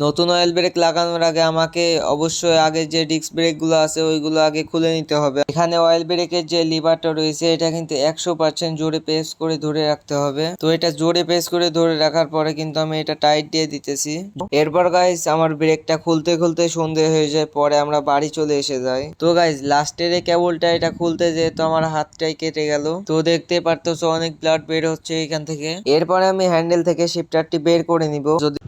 নতুন oil brake লাগানোর আগে আমাকে অবশ্যই আগে যে ডিস্ক ব্রেকগুলো আছে, ওইগুলো আগে খুলে নিতে হবে। এখানে অয়েল ব্রেকের যে লিভারটা রয়েছে, এটা কিন্তু একশো পার্সেন্ট জোরে প্রেস করে ধরে রাখতে হবে। তো এটা জোরে প্রেস করে ধরে রাখার পরে কিন্তু আমি এটা টাইট দিয়ে দিতেছি। এরপর গাইস আমার ব্রেকটা খুলতে খুলতে সন্ধে হয়ে যায়, পরে আমরা বাড়ি চলে এসে যাই। তো গাইস লাস্টের কেবলটা এটা খুলতে যেহেতু আমার হাতটাই কেটে গেল, তো দেখতে পারতেছো অনেক ব্লাড বের হচ্ছে এখান থেকে। এরপরে আমি হ্যান্ডেল থেকে শিফটারটি বের করে নিব। যদি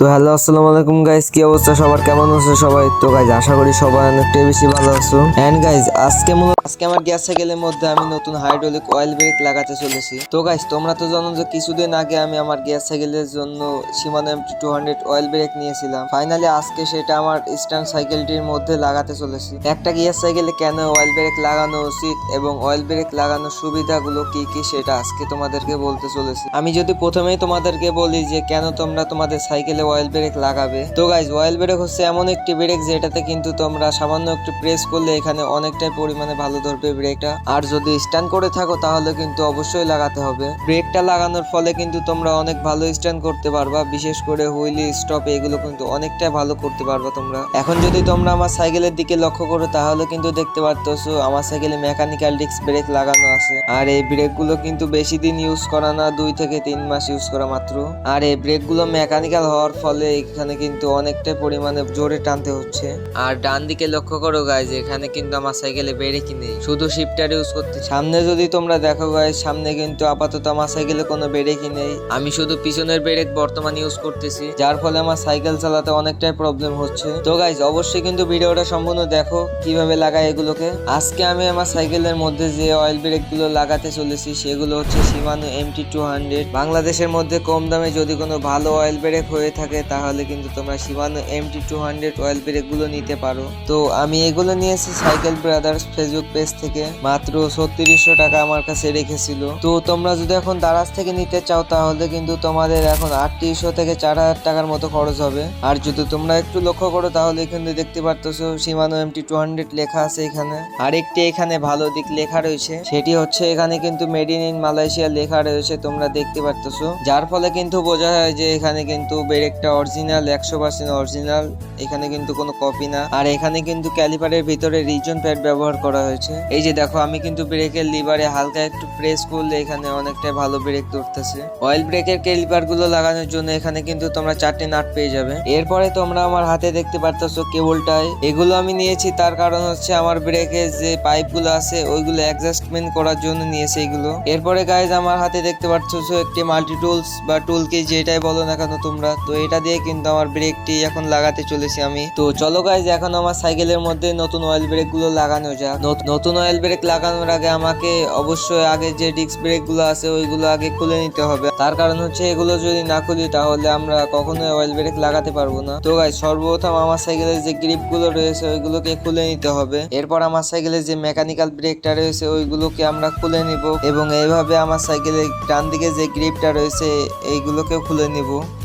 তো হ্যালো, আসসালামু আলাইকুম গাইস কি অবস্থা? সবার কেমন আছো সবাই? তো গাইজ আশা করি সবাই অনেকটাই বেশি ভালো আছো। এন্ড গাইজ আজকে মূলত আজকে আমার গ্যাস সাইকেলের মধ্যে আমি নতুন হাইড্রোলিক অয়েল ব্রেক লাগাতে চলেছি। তো গাইজ তোমরা তো জানো যে কিছুদিন আগে আমি আমার গ্যাস সাইকেলের জন্য Shimano MT two hundred oil brake নিয়েছিলাম। ফাইনালি আজকে সেটা আমার স্ট্যান্ড সাইকেলটির মধ্যে লাগাতে চলেছি। একটা গ্যাস সাইকেলে কেন অয়েল ব্রেক লাগানো উচিত এবং অয়েল ব্রেক লাগানোর সুবিধাগুলো কি কি সেটা আজকে তোমাদেরকে বলতে চলেছি। আমি যদি প্রথমেই তোমাদেরকে বলি যে কেন তোমরা তোমাদের সাইকেলে অয়েল ব্রেক লাগাবে। তো গাইজ অয়েল ব্রেক হচ্ছে এমন একটি ব্রেক যেটাতে কিন্তু তোমরা সামান্য একটু প্রেস করলে এখানে অনেকটাই পরিমাণে ভালো ধরবে ব্রেকটা আর যদি স্ট্যান্ড করে থাকো, তাহলে কিন্তু অবশ্যই লাগাতে হবে। ব্রেকটা লাগানোর ফলে কিন্তু তোমরা অনেক ভালো স্ট্যান্ড করতে পারবা। বিশেষ করে হুইলি, স্টপ, এগুলো কিন্তু অনেকটাই ভালো করতে পারবা তোমরা। এখন যদি তোমরা আমার সাইকেলের দিকে লক্ষ্য করো, তাহলে কিন্তু দেখতে পারতেছো আমার সাইকেলে মেকানিক্যাল ডিস্ক ব্রেক লাগানো আছে। আর এই ব্রেকগুলো কিন্তু বেশি দিন ইউজ করা না, দুই থেকে তিন মাস ইউজ করা মাত্র। আর এই ব্রেকগুলো মেকানিক্যাল হওয়ার ফলে এখানে কিন্তু অনেকটা পরিমাণে জোরে টানতে হচ্ছে। আর ডান দিকে লক্ষ্য করো গাইজ এখানে কিন্তু আমার সাইকেলে ব্রেকই নেই। শুধু শিফটার ইউজ করতে সামনে যদি তোমরা দেখো গাইজ সামনে কিন্তু আপাতত আমার সাইকেলে কোনো ব্রেকই নেই। আমি শুধু পিছনের ব্রেক বর্তমান ইউজ করতেছি, যার ফলে আমার সাইকেল চালাতে অনেকটাই প্রবলেম হচ্ছে। তো গাইজ অবশ্যই কিন্তু ভিডিওটা সম্পূর্ণ দেখো, কীভাবে লাগাই এগুলোকে। আজকে আমি আমার সাইকেলের মধ্যে যে অয়েল ব্রেকগুলো লাগাতে চলেছি, সেগুলো হচ্ছে সীমানো এমটি টু হান্ড্রেড বাংলাদেশের মধ্যে কম দামে যদি কোনো ভালো অয়েল ব্রেক হয়ে থাকে তাহলে কিন্তু তোমরা Shimano MT two hundred oil ব্রেকগুলো নিতে পারো। তো আমি এগুলো নিয়েছি সাইকেল ব্রাদার্স ফেসবুক পেজ থেকে। মাত্র ছত্রিশশো টাকা আমার কাছে রেখেছিল। তো তোমরা যদি এখন দারাজ থেকে নিতে চাও, তাহলে কিন্তু তোমাদের এখন আটত্রিশশো থেকে চার হাজার টাকার মতো খরচ হবে। আর যদি তোমরা একটু লক্ষ্য করো, তাহলে এখানে দেখতে পারতেছো সীমানো এমটি টু হান্ড্রেড লেখা আছে এখানে। আর একটি এখানে ভালো দিক লেখা রয়েছে, সেটি হচ্ছে এখানে কিন্তু মেড ইন মালয়েশিয়া লেখা রয়েছে, তোমরা দেখতে পারতেছো। যার ফলে কিন্তু বোঝা যায় যে এখানে কিন্তু ব্রেকটা অরিজিনাল একশো পার্সেন্ট অরিজিনাল এখানে কিন্তু কোনো কপি না। আর এখানে কিন্তু ক্যালিপারের ভিতরে রিজন প্যাড ব্যবহার করা হয়েছে। এই যে দেখো, আমি কিন্তু ব্রেকের লিভারে হালকা একটু প্রেস করলে এখানে অনেকটা ভালো ব্রেক ধরতেছে। অয়েল ব্রেকের ক্যালিপারগুলো লাগানোর জন্য এখানে কিন্তু তোমরা চারটে নাট পেয়ে যাবে। এরপরে তোমরা আমার হাতে দেখতে পারতেছো কেবলটায় এগুলো আমি নিয়েছি, তার কারণ হচ্ছে আমার ব্রেকের যে পাইপগুলো আছে, ওইগুলো অ্যাডজাস্টমেন্ট করার জন্য নিয়েছি এগুলো। এরপরে গাইজ আমার হাতে দেখতে পাচ্ছ একটি মাল্টি টুলস বা টুল কি যেটাই বলো না কেন তোমরা, তো এটা দিয়ে কিন্তু আমার ব্রেকটি এখন লাগাতে চলেছি আমি। তো চলো গাইজ এখন আমার সাইকেলের মধ্যে নতুন অয়েল ব্রেকগুলো লাগানো যাক। নত- নতুন অয়েল ব্রেক লাগানোর আগে আমাকে অবশ্যই আগে যে ডিস্ক ব্রেকগুলো আছে, ওইগুলো আগে খুলে নিতে হবে। তার কারণ হচ্ছে এগুলো যদি না খুলি, তাহলে আমরা কখনোই অয়েল ব্রেক লাগাতে পারব না। তো গাইজ সর্বপ্রথম আমার সাইকেলের যে গ্রিপগুলো রয়েছে, ওইগুলোকে খুলে নিতে হবে। এরপর আমার সাইকেলের যে মেকানিক্যাল ব্রেকটা রয়েছে, ওইগুলোকে আমরা খুলে নিব এবং এইভাবে আমার সাইকেলের ডান দিকে যে গ্রিপটা রয়েছে, এইগুলোকেও খুলে নিব।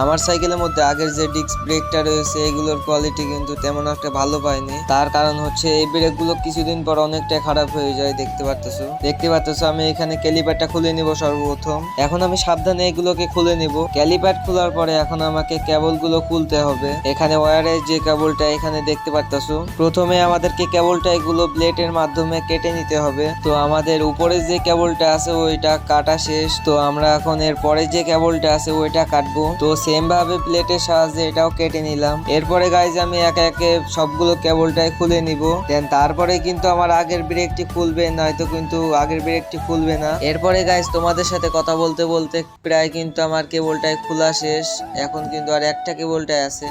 আমার সাইকেলের মধ্যে আগের যে ডিস্ক ব্রেকটা রয়েছে, এগুলোর কোয়ালিটি কিন্তু তেমন একটা ভালো পাইনি। তার কারণ হচ্ছে, এই ব্রেকগুলো কিছুদিন পর অনেকটা খারাপ হয়ে যায়, দেখতে পারতেছো? দেখতে পারতেছো, আমি এখানে ক্যালিপারটা খুলে নিব সর্বপ্রথম। এখন আমি সাবধানে এগুলোকে খুলে নিব। ক্যালিপার খোলার পরে এখন আমাকে কেবলগুলো খুলতে হবে। এখানে ওয়ারের যে কেবলটা, এখানে দেখতে পারতেছো? প্রথমে আমাদেরকে কেবলটা এগুলো ব্লেডের মাধ্যমে কেটে নিতে হবে। তো আমাদের উপরে যে কেবলটা আছে, ওইটা কাটা শেষ। তো আমরা এখন এর পরে যে কেবলটা আছে, ওইটা কাটবো। তো সেম ভাবে প্লেটের সাহায্যে এটাও কেটে নিলাম। এরপরে গাইজ আমি একে একে সবগুলো কেবলটাই খুলে নিব। দেন তারপরে কিন্তু আমার আগের ব্রেকটি খুলবে, নয়তো কিন্তু আগের ব্রেকটি খুলবে না। এরপরে গাইজ তোমাদের সাথে কথা বলতে বলতে প্রায় কিন্তু আমার কেবলটাই খোলা শেষ। এখন কিন্তু আর একটা কেবলটাই আছে।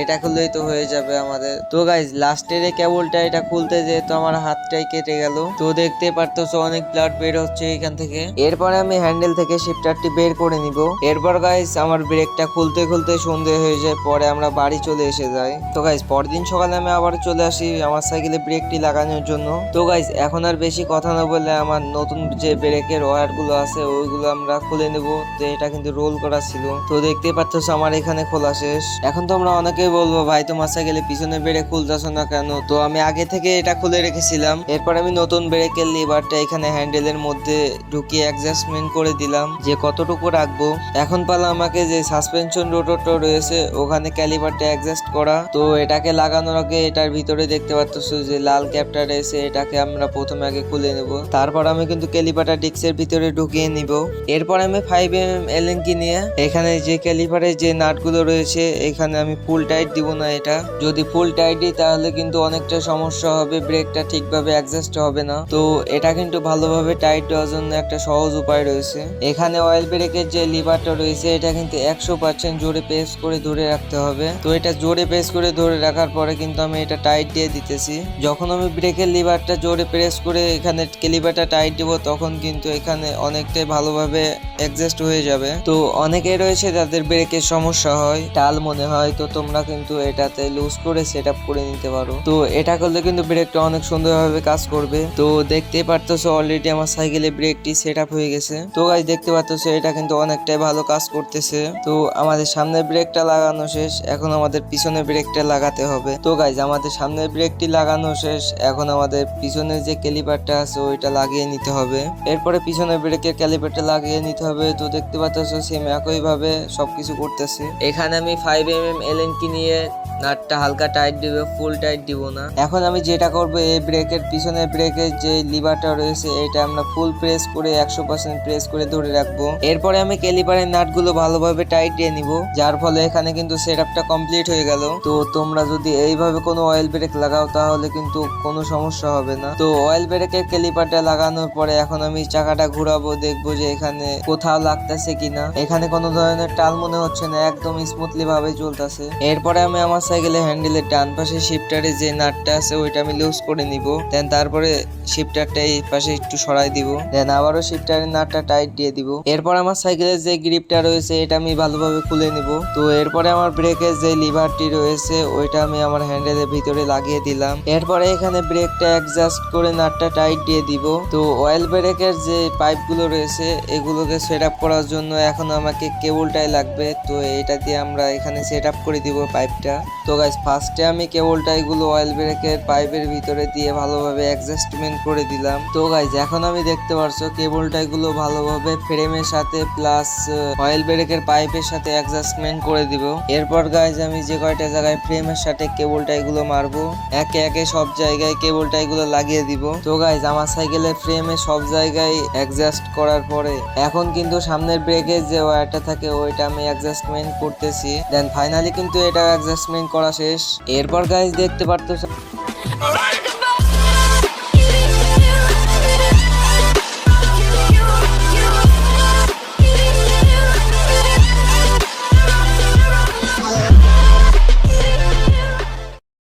এটা খুললেই তো হয়ে যাবে আমাদের। তো গাইজ লাস্টের এই কেবলটা এটা খুলতে যেহেতু আমার হাতটাই কেটে গেল, তো দেখতে পারতেছো অনেক ব্লাড বের হচ্ছে এখান থেকে। এরপরে আমি হ্যান্ডেল থেকে শিফটারটি বের করে নিব। এরপর গাইজ আমার ব্রেকটা খুলতে খুলতে সন্ধে হয়ে যায়, পরে আমরা বাড়ি চলে এসে যাই। তো গাইজ পরদিন সকালে আমি আবার চলে আসি আমার সাইকেলে ব্রেকটি লাগানোর জন্য। তো গাইজ এখন আর বেশি কথা না বলে আমার নতুন যে ব্রেকেরগুলো আছে, ওইগুলো আমরা খুলে নেব। তো এটা কিন্তু রোল করা ছিল। তো দেখতে পাচ্ছ আমার এখানে খোলা শেষ। এখন তোমরা অনেকে আমাকে বলব ভাই, তোমার সাইকেলে পিছনে বেড়ে খুলতেছো না কেন? তো আমি আগে থেকে এটা খুলে রেখেছিলাম। এরপর আমি নতুন ব্রেকের লিভারটা এখানে হ্যান্ডেলের মধ্যে ঢুকিয়ে অ্যাডজাস্টমেন্ট করে দিলাম যে কতটুকু রাখব। এখন পালা আমাকে যে সাসপেনশন রোটরটা রয়েছে, ওখানে ক্যালিপারটা অ্যাডজাস্ট করা। তো এটাকে লাগানোর আগে এটার ভিতরে দেখতে পাচ্ছ যে লাল ক্যাপটা রয়েছে, এটাকে আমরা প্রথমে আগে খুলে নেব। তারপর আমি কিন্তু ক্যালিপারটা ডিস্কের ভিতরে ঢুকিয়ে নিব। এরপর আমি ফাইভ এম এল কি নিয়ে এখানে যে ক্যালিপারের যে নাটগুলো রয়েছে, এখানে আমি ফুল টাইট দিব না এটা। যদি ফুল টাইট দিই, তাহলে কিন্তু অনেকটা সমস্যা হবে ব্রেকটা ঠিকভাবে অ্যাডজাস্ট হবে না। তো এটা কিন্তু ভালোভাবে টাইট দেওয়ার জন্য একটা সহজ উপায় রয়েছে। এখানে অয়েল ব্রেকের যে লিভারটা রয়েছে, এটা কিন্তু একশো পার্সেন্ট জোরে প্রেস করে ধরে রাখতে হবে। তো এটা জোরে প্রেস করে ধরে রাখার পরে কিন্তু আমি এটা টাইট দিয়ে দিতেছি। যখন আমি ব্রেকের লিভারটা জোরে প্রেস করে এখানে লিভারটা টাইট দিব, তখন কিন্তু এখানে অনেকটাই ভালোভাবে অ্যাডজাস্ট হয়ে যাবে। তো অনেকে রয়েছে যাদের ব্রেকের সমস্যা হয়, টাল মনে হয়, তো তোমরা কিন্তু এটাতে লুজ করে সেট আপ করে নিতে পারো। তো এটা করলে কিন্তু ব্রেকটা অনেক সুন্দরভাবে কাজ করবে। তো দেখতেই পারতেছো অলরেডি আমার সাইকেলে ব্রেকটি সেট আপ হয়ে গেছে। তো গাইজ দেখতে পারতেছো এটা কিন্তু অনেকটাই ভালো কাজ করতেছে। তো আমাদের সামনের ব্রেকটা লাগানো শেষ, এখন আমাদের পিছনে ব্রেকটা লাগাতে হবে। তো গাইজ আমাদের সামনের ব্রেকটি লাগানো শেষ, এখন আমাদের পিছনের যে ক্যালিপারটা আছে, ওইটা লাগিয়ে নিতে হবে। এরপরে পিছনের ব্রেকের ক্যালিপারটা লাগিয়ে নিতে হবে। তো দেখতে পাচ্তেছো সেম একই ভাবে সবকিছু করতেছে। এখানে আমি ফাইভ এম এম এল কি নিয়ে নাটটা হালকা টাইট দিবে ফুল টাইট দিব না। এখন আমি যেটা করব, এই ব্রেকের পিছনের ব্রেকের যে লিভারটা রয়েছে, এটা আমরা ফুল প্রেস করে, একশো পার্সেন্ট প্রেস করে ধরে রাখব। এরপরে আমি ক্যালিপারের নাটগুলো ভালোভাবে টাইট দিয়ে নিব, যার ফলে এখানে কিন্তু সেট আপটা কমপ্লিট হয়ে গেল। তো তোমরা যদি এইভাবে কোনো অয়েল ব্রেক লাগাও, তাহলে কিন্তু কোনো সমস্যা হবে না। তো অয়েল ব্রেকের ক্যালিপারটা লাগানোর পরে এখন আমি চাকাটা ঘুরাবো, দেখব যে এখানে কোথাও লাগতেছে কিনা। এখানে কোনো ধরনের টাল মনে হচ্ছে না, একদম স্মুথলি ভাবে চলতেছে। এরপরে আমি আমার সাইকেলে হ্যান্ডেলের ডান পাশে শিফটারে যে নাটটা আছে, ওইটা আমি লুজ করে নিব। দেন তারপরে শিফটারটা এই পাশে একটু সরাই দিব। দেন আবারও শিফটারের নাটটা টাইট দিয়ে দিব। এরপর আমার সাইকেলের যে গ্রিপটা রয়েছে, এটা আমি ভালোভাবে খুলে নিব। তো এরপরে আমার ব্রেকের যে লিভারটি রয়েছে, ওইটা আমি আমার হ্যান্ডেলের ভিতরে লাগিয়ে দিলাম। এরপরে এখানে ব্রেকটা অ্যাডজাস্ট করে নাটটা টাইট দিয়ে দিব। তো অয়েল ব্রেকের যে পাইপগুলো রয়েছে, এগুলোকে সেট আপ করার জন্য এখন আমাকে কেবলটাই লাগবে। তো এটা দিয়ে আমরা এখানে সেট আপ করে দিব পাইপটা তো গাইজ ফার্স্টে আমি কেবলটা এগুলো অয়েল ব্রেকের পাইপের ভিতরে দিয়ে ভালোভাবে অ্যাডজাস্টমেন্ট করে দিলাম। তো গাইজ এখন আমি দেখতে পারছ কেবলটা এগুলো ভালোভাবে ফ্রেমের সাথে প্লাস অয়েল ব্রেকের পাইপের সাথে অ্যাডজাস্টমেন্ট করে দিব। এরপর গাইজ আমি যে কয়টা জায়গায় ফ্রেমের সাথে কেবলটা এগুলো মারবো, একে একে সব জায়গায় কেবলটা এগুলো লাগিয়ে দিব। তো গাইজ আমার সাইকেলের ফ্রেমে সব জায়গায় অ্যাডজাস্ট করার পরে, এখন কিন্তু সামনের ব্রেকের যে ওয়্যারটা থাকে ওইটা আমি অ্যাডজাস্টমেন্ট করতেছি। দেন ফাইনালি কিন্তু এটা অ্যাডজাস্টমেন্ট করা শেষ। এরপর গাইজ দেখতে পারতো